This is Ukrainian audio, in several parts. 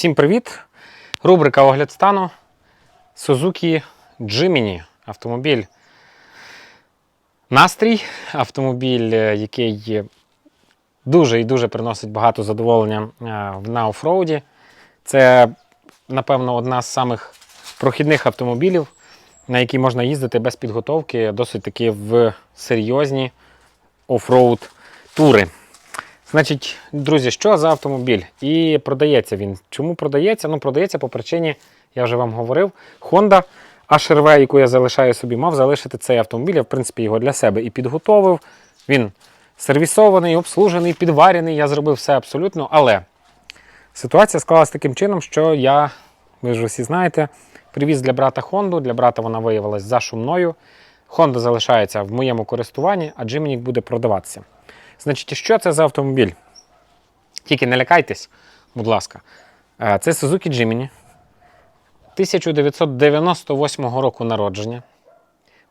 Всім привіт! Рубрика Огляд стану. Suzuki Jimny. Автомобіль настрій. Автомобіль, е, який дуже і дуже приносить багато задоволення е, на офроуді. Це, напевно, одна з самих прохідних автомобілів, на якій можна їздити без підготовки, досить таки в серйозні офроуд тури. Значить, друзі, що за автомобіль? І продається він. Чому продається? Ну, продається по причині, я вже вам говорив, Honda HRV, яку я залишаю собі, мав залишити цей автомобіль. Я, в принципі, його для себе і підготовив. Він сервісований, обслужений, підварений. Я зробив все абсолютно. Але ситуація склалася таким чином, що я, ви ж всі знаєте, привіз для брата Honda. Для брата вона виявилась зашумною. Honda залишається в моєму користуванні, а Jimny буде продаватися. Значить, що це за автомобіль? Тільки не лякайтесь, будь ласка. Це Suzuki Jimny 1998 року народження.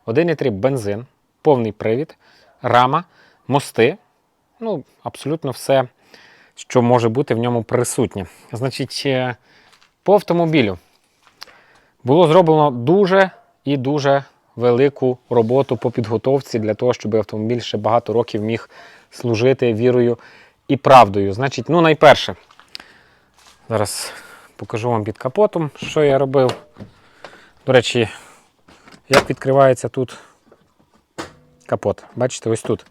1,3 бензин, повний привід, рама, мости. Ну, абсолютно все, що може бути в ньому присутнє. Значить, е, по автомобілю було зроблено дуже і дуже велику роботу по підготовці для того, щоб автомобіль ще багато років міг служити вірою і правдою. Значить, ну найперше, зараз покажу вам під капотом, що я робив. До речі, як відкривається тут капот. Бачите, ось тут.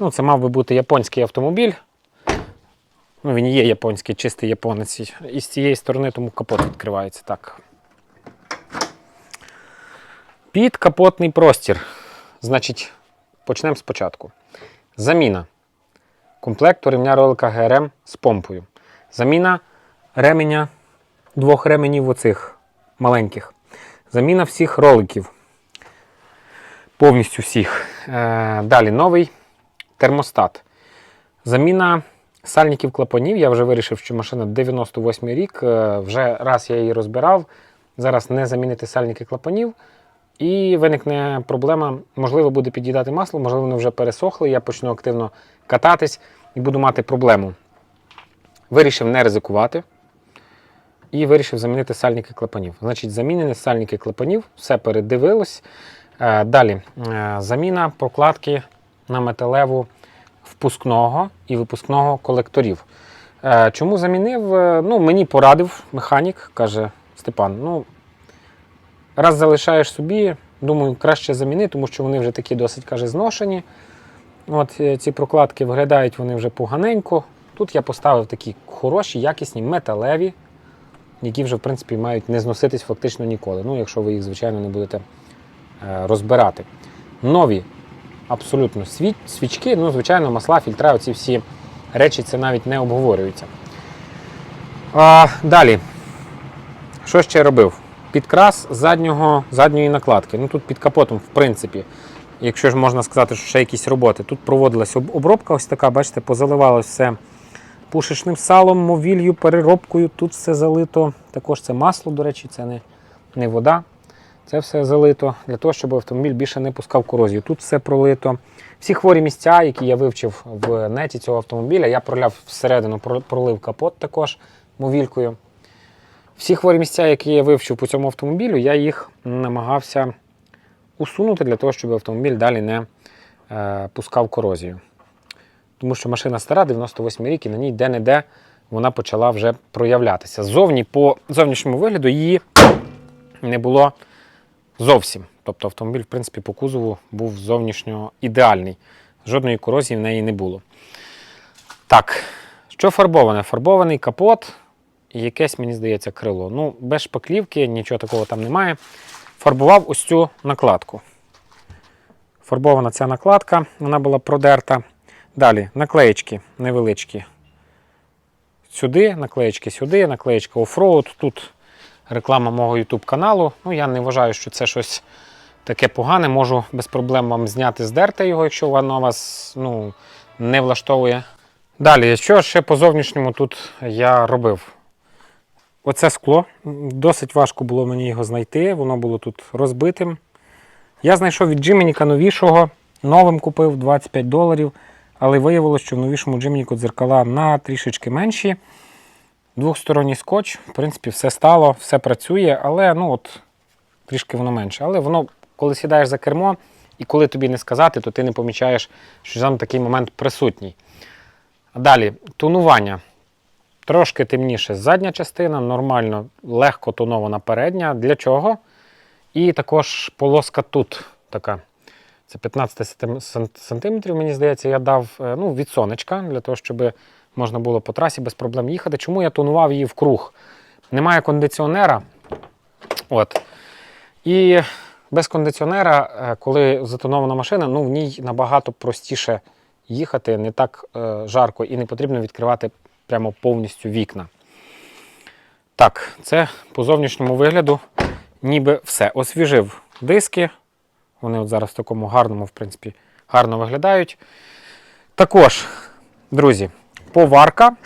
Ну, Це мав би бути японський автомобіль. Ну, Він є японський, чистий японець. І з цієї сторони тому капот відкривається так. Підкапотний простір. Значить, почнемо спочатку. Заміна комплекту ремня ролика ГРМ з помпою. Заміна ременя двох ременів оцих маленьких. Заміна всіх роликів. Повністю всіх. Е, далі новий термостат. Заміна сальників клапанів. Я вже вирішив, що машина 98 рік. Е, вже раз я її розбирав. Зараз не замінити сальники клапанів. І виникне проблема, можливо, буде під'їдати масло, можливо, воно вже пересохло, я почну активно кататись і буду мати проблему. Вирішив не ризикувати і вирішив замінити сальники клапанів. Значить, замінені сальники клапанів, все передивилось. Е, Далі е, заміна прокладки на металеву впускного і випускного колекторів. Е, Чому замінив? Ну, мені порадив механік, каже Степан. ну, Раз залишаєш собі, думаю, краще заміни, тому що вони вже такі досить каже, зношені. От е, Ці прокладки виглядають вони вже поганенько. Тут я поставив такі хороші, якісні, металеві, які вже в принципі мають не зноситись фактично ніколи. Ну, якщо ви їх, звичайно, не будете е, розбирати. Нові абсолютно свічки, ну, звичайно, масла, фільтра, оці всі речі це навіть не обговорюються. А, далі. Що ще робив? Підкрас заднього, задньої накладки. Ну тут під капотом, в принципі, якщо ж можна сказати, що ще якісь роботи. Тут проводилась обробка, ось така, бачите, позаливалось все пушечним салом, мовіллю, переробкою. Тут все залито. Також це масло, до речі, це не, не вода. Це все залито для того, щоб автомобіль більше не пускав корозію. Тут все пролито. Всі хворі місця, які я вивчив в неті цього автомобіля, я проляв всередину, пролив капот також мовількою. Всі хворі місця, які я вивчив по цьому автомобілю, я їх намагався усунути для того, щоб автомобіль далі не е, пускав корозію. Тому що машина стара, 98 рік, і на ній де-не-де вона почала вже проявлятися. Зовні по зовнішньому вигляду її не було зовсім. Тобто автомобіль, в принципі, по кузову був зовнішньо ідеальний. Жодної корозії в неї не було. Так, що фарбоване? Фарбований капот і якесь, мені здається, крило. Ну, без шпаклівки, нічого такого там немає. Фарбував ось цю накладку. Фарбована ця накладка, вона була продерта. Далі наклеєчки невеличкі. Сюди, наклеєчки сюди, наклеєчка офроуд. Тут реклама мого YouTube каналу. Ну, я не вважаю, що це щось таке погане. Можу без проблем вам зняти, здерти його, якщо воно вас ну, не влаштовує. Далі, що ще по зовнішньому тут я робив? Оце скло. Досить важко було мені його знайти, воно було тут розбитим. Я знайшов від Джименіка новішого, новим купив 25 доларів, але виявилося, що в новішому Джименіку дзеркала на трішечки менші. Двохсторонній скотч, в принципі, все стало, все працює, але ну от трішки воно менше. Але воно, коли сідаєш за кермо, і коли тобі не сказати, то ти не помічаєш, що там такий момент присутній. Далі, тонування. Трошки темніше задня частина, нормально, легко тонована передня. Для чого? І також полоска тут така. Це 15 сантиметрів, мені здається, я дав е, ну, від сонечка, для того, щоб можна було по трасі без проблем їхати. Чому я тонував її вкруг? Немає кондиціонера. От. І без кондиціонера, е, коли затонована машина, ну, в ній набагато простіше їхати, не так е, жарко і не потрібно відкривати прямо повністю вікна. Так, це по зовнішньому вигляду ніби все. Освіжив диски. Вони от зараз в такому гарному, в принципі, гарно виглядають. Також, друзі, поварка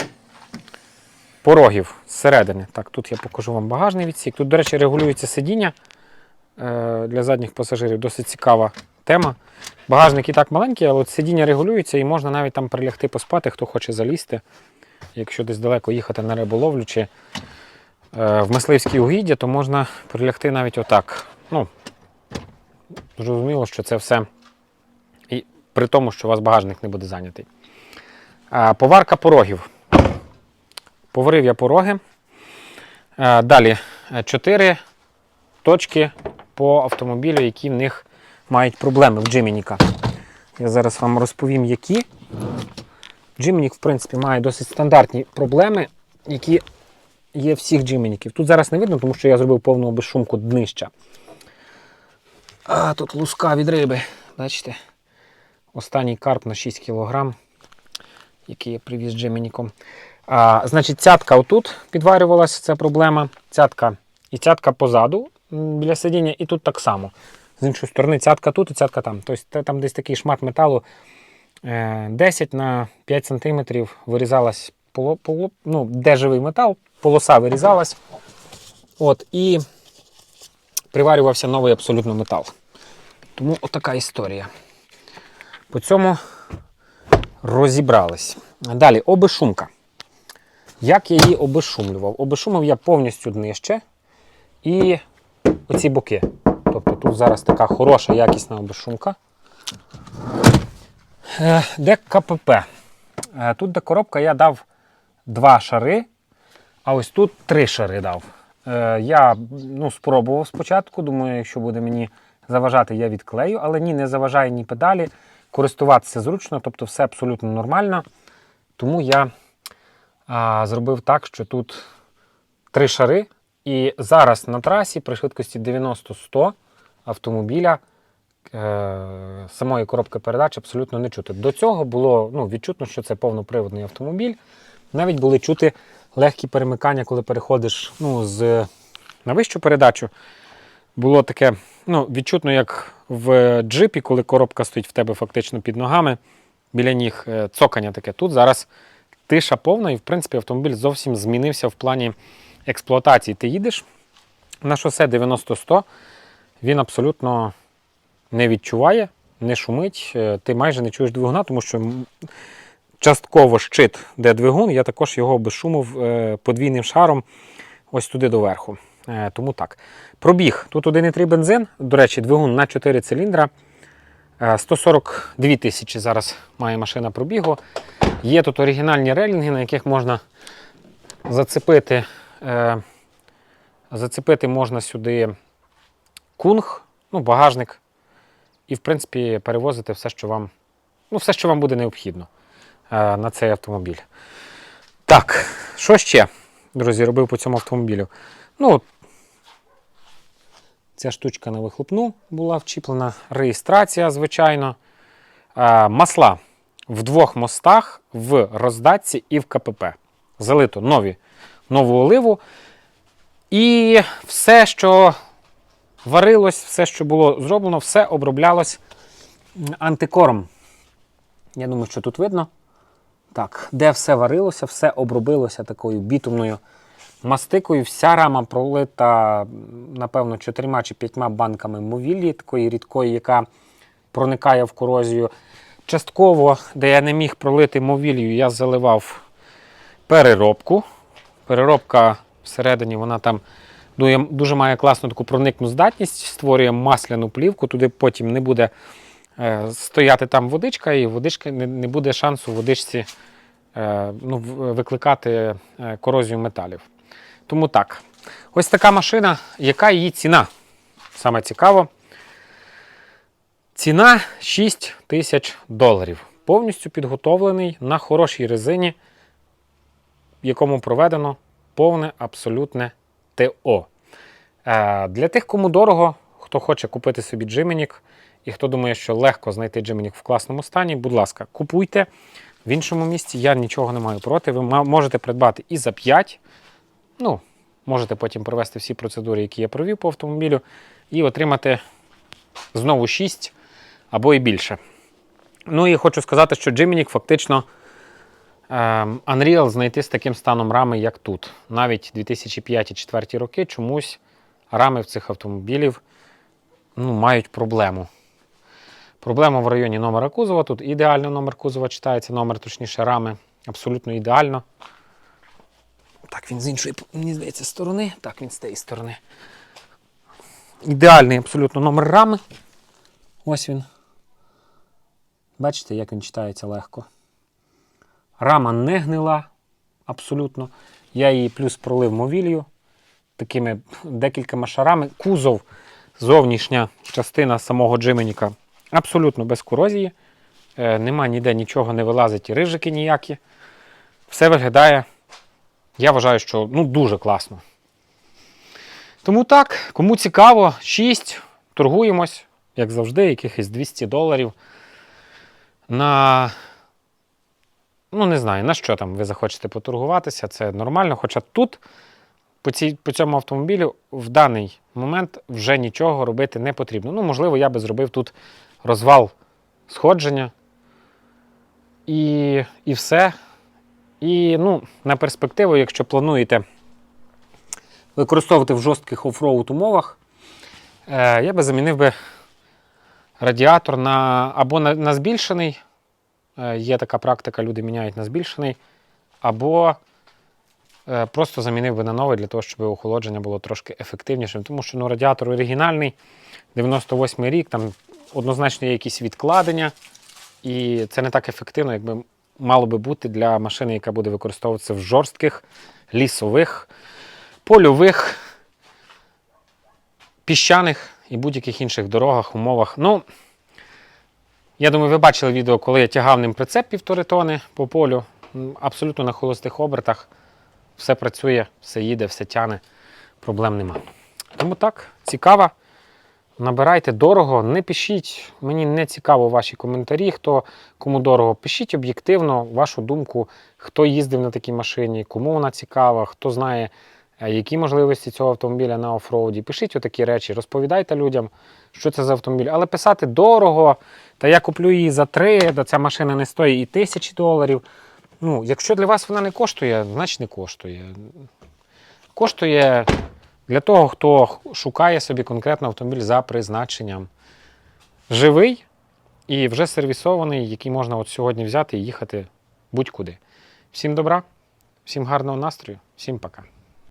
порогів зсередини. Так, тут я покажу вам багажний відсік. Тут, до речі, регулюється сидіння е, для задніх пасажирів. Досить цікава тема. Багажник і так маленький, але от сидіння регулюється і можна навіть там прилягти поспати, хто хоче залізти. Якщо десь далеко їхати на риболовлю чи е, в мисливські угіддя, то можна прилягти навіть отак. Ну, зрозуміло, що це все і при тому, що у вас багажник не буде зайнятий. Поварка порогів. Поварив я пороги. А, далі е, чотири точки по автомобілю, які в них мають проблеми в Джимініка. Я зараз вам розповім, які. Джимінік, в принципі, має досить стандартні проблеми, які є всіх джимініків. Тут зараз не видно, тому що я зробив повну безшумку днища. А, тут луска від риби. Бачите? Останній карп на 6 кг, який я привіз Джемініком. А, значить, цятка отут підварювалася, це проблема. Цятка і цятка позаду біля сидіння, і тут так само. З іншої сторони, цятка тут і цятка там. Тобто там десь такий шмат металу 10 на 5 см вирізалась поло, поло, ну, де живий метал, полоса вирізалась. От, і приварювався новий абсолютно метал. Тому отака історія. По цьому розібрались. Далі, обешумка. Як я її обешумлював? Обешумив я повністю днище і оці боки. Тобто тут зараз така хороша, якісна обешумка. Е, Де КПП? Е, Тут, де коробка, я дав два шари, а ось тут три шари дав. Е, Я ну, спробував спочатку, думаю, якщо буде мені заважати, я відклею, але ні, не заважає ні педалі. Користуватися зручно, тобто все абсолютно нормально. Тому я а, зробив так, що тут три шари. І зараз на трасі при швидкості 90-100 автомобіля самої коробки передач абсолютно не чути. До цього було ну, відчутно, що це повноприводний автомобіль. Навіть були чути легкі перемикання, коли переходиш ну, з, на вищу передачу. Було таке ну, відчутно, як в джипі, коли коробка стоїть в тебе фактично під ногами, біля ніг е, цокання таке. Тут зараз тиша повна, і в принципі автомобіль зовсім змінився в плані експлуатації. Ти їдеш на шосе 90-100, він абсолютно не відчуває, не шумить, е, ти майже не чуєш двигуна, тому що частково щит, де двигун, я також його безшумив е, подвійним шаром ось туди доверху. Е, Тому так. Пробіг. Тут 1,3 бензин, до речі, двигун на 4 циліндра. Е, 142 тисячі зараз має машина пробігу. Є тут оригінальні релінги, на яких можна зацепити, зацепити можна сюди кунг, ну, багажник, і, в принципі, перевозити все, що вам, ну, все, що вам буде необхідно е, на цей автомобіль. Так, що ще, друзі, робив по цьому автомобілю? Ну, ця штучка на вихлопну була вчіплена, реєстрація, звичайно. Е, масла в двох мостах в роздатці і в КПП. Залито нові, нову оливу. І все, що варилось, все, що було зроблено, все оброблялось антикором. Я думаю, що тут видно. Так, де все варилося, все обробилося такою бітумною мастикою. Вся рама пролита, напевно, чотирма чи п'ятьма банками мовілі, такої рідкої, яка проникає в корозію. Частково, де я не міг пролити мовілію, я заливав переробку. Переробка всередині, вона там дуже має класну таку проникну здатність, створює масляну плівку, туди потім не буде е, стояти там водичка, і водичка не, буде шансу водичці е, ну, викликати е, корозію металів. Тому так. Ось така машина. Яка її ціна? Саме цікаво. Ціна 6 тисяч доларів. Повністю підготовлений на хорошій резині, якому проведено повне абсолютне ТО. Е, Для тих, кому дорого, хто хоче купити собі джименік, і хто думає, що легко знайти джименік в класному стані, будь ласка, купуйте. В іншому місці я нічого не маю проти. Ви можете придбати і за 5. Ну, можете потім провести всі процедури, які я провів по автомобілю, і отримати знову 6 або і більше. Ну і хочу сказати, що Jimny фактично Unreal знайти з таким станом рами, як тут. Навіть 2005-2004 роки чомусь рами в цих автомобілів ну, мають проблему. Проблема в районі номера кузова. Тут ідеально номер кузова читається, номер, точніше, рами. Абсолютно ідеально. Так, він з іншої, мені здається, сторони. Так, він з тієї сторони. Ідеальний абсолютно номер рами. Ось він. Бачите, як він читається легко. Рама не гнила абсолютно. Я її плюс пролив мовілью такими декількома шарами. Кузов, зовнішня частина самого джименіка абсолютно без корозії. Е, нема ніде нічого не вилазить, і рижики ніякі. Все виглядає, я вважаю, що ну, дуже класно. Тому так, кому цікаво, 6, торгуємось, як завжди, якихось 200 доларів на. Ну, не знаю, на що там ви захочете поторгуватися, це нормально. Хоча тут, по, цій, по цьому автомобілю, в даний момент вже нічого робити не потрібно. Ну, можливо, я би зробив тут розвал сходження і, і все. І ну, на перспективу, якщо плануєте використовувати в жорстких офроуд умовах, е, я би замінив би радіатор на або на, на збільшений. Е, Є така практика, люди міняють на збільшений, або е, просто замінив би на новий для того, щоб охолодження було трошки ефективнішим. Тому що ну, радіатор оригінальний, 98 рік, там однозначно є якісь відкладення, і це не так ефективно, якби мало би бути для машини, яка буде використовуватися в жорстких, лісових, польових, піщаних і будь-яких інших дорогах, умовах. Ну, я думаю, ви бачили відео, коли я тягав ним прицеп півтори тони по полю. Абсолютно на холостих обертах. Все працює, все їде, все тяне, проблем нема. Тому так, цікаво. Набирайте дорого, не пишіть. Мені не цікаво ваші коментарі. Хто кому дорого, пишіть об'єктивно вашу думку, хто їздив на такій машині, кому вона цікава, хто знає, які можливості цього автомобіля на офроуді. Пишіть отакі речі, розповідайте людям, що це за автомобіль. Але писати дорого, та я куплю її за три, та ця машина не стоїть і тисячі доларів. Ну, якщо для вас вона не коштує, значить не коштує. Коштує для того, хто шукає собі конкретно автомобіль за призначенням. Живий і вже сервісований, який можна от сьогодні взяти і їхати будь-куди. Всім добра, всім гарного настрою, всім пока.